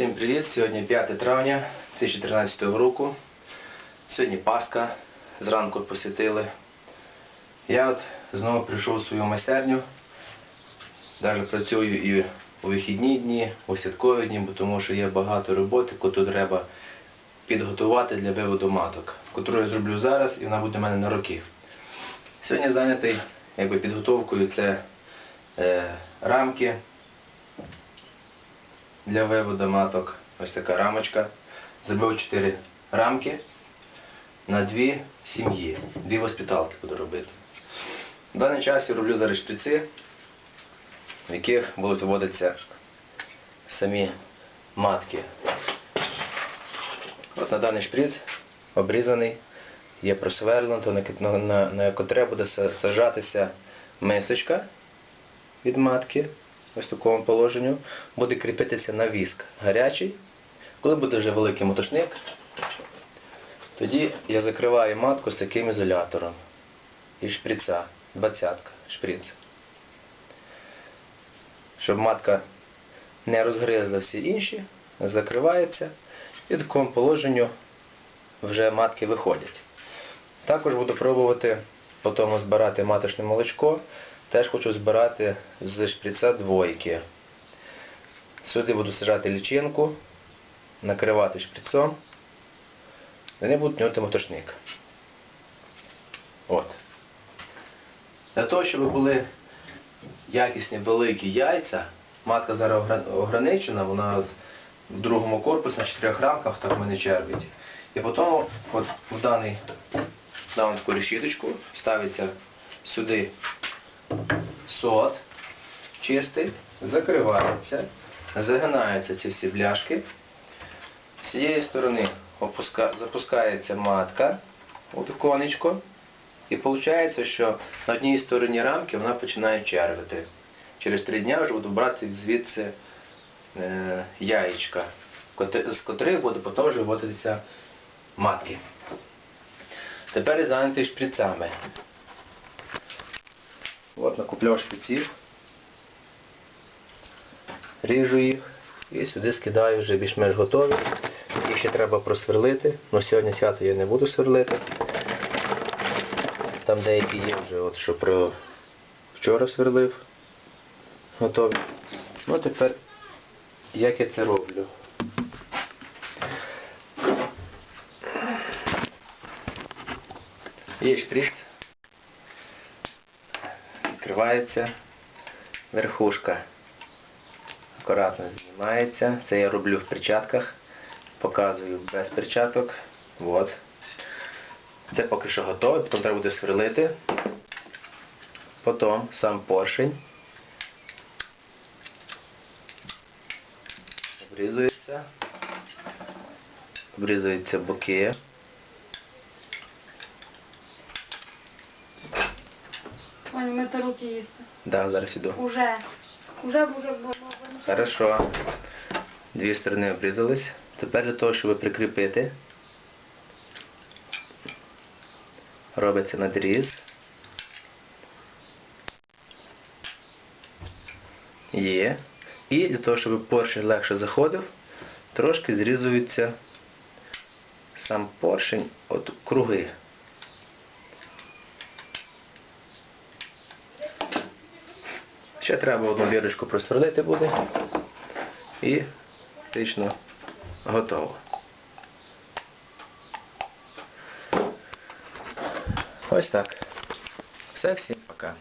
Всім привіт! Сьогодні 5 травня 2013 року. Сьогодні Пасха. Зранку посвятили. Я от знову прийшов у свою майстерню. Навіть працюю і у вихідні дні, у святкові дні, бо тому що є багато роботи, яку треба підготувати для виводу маток, яку я зроблю зараз і вона буде в мене на роки. Сьогодні зайнятий якби, підготовкою це е, рамки для виводу маток. Ось така рамочка. Зробив 4 рамки на дві сім'ї. Дві госпіталки буду робити. В даний час я роблю зараз шприци, в яких будуть вводитися самі матки. От на даний шприц обрізаний, є просверлено, на, на, на, на котре буде сажатися мисочка від матки, ось в такому положенню, буде кріпитися на віск гарячий. Коли буде вже великий мотошник, тоді я закриваю матку з таким ізолятором і шприца, двадцятка шприц. Щоб матка не розгризла всі інші, закривається і в такому положенню вже матки виходять. Також буду пробувати потім збирати маточне молочко. Теж хочу збирати з шприца двойки. Сюди буду сажати лічинку, накривати шприцом. Вони будуть нюти мотошник. От. Для того, щоб були якісні великі яйця, матка зараз ограничена, вона в другому корпусі на чотирьох рамках так мене червить. І потім от в даний, в дану таку решіточку ставиться сюди сот чистий, закривається, загинаються ці всі бляшки. З цієї сторони опуска- запускається матка у віконечко. І виходить, що на одній стороні рамки вона починає червити. Через три дні вже буду брати звідси е, яєчка, з котрих буде потім вже виводитися матки. Тепер зайнятий шприцами. От накупляв шприців, ріжу їх і сюди скидаю вже більш-менш готові. Їх ще треба просверлити, але сьогодні свято я не буду сверлити. Там деякі є вже, от що про вчора сверлив. Готові. Ну тепер як я це роблю. Є шприц. Відкривається верхушка. Акуратно знімається. Це я роблю в перчатках. Показую без перчаток. Вот. Це поки що готове, потім треба буде сверлити. Потім сам поршень. Обрізується. Обрізуються боки. Ваня, мити руки їсти. Да, зараз іду. Уже. Уже, уже, бо- Хорошо. Дві сторони обрізались. Тепер для того, щоб прикріпити, робиться надріз. Є. І для того, щоб поршень легше заходив, трошки зрізується сам поршень от круги. Ще треба одну дірочку просверлити буде. І фактично готово. Ось так. Все, всім пока.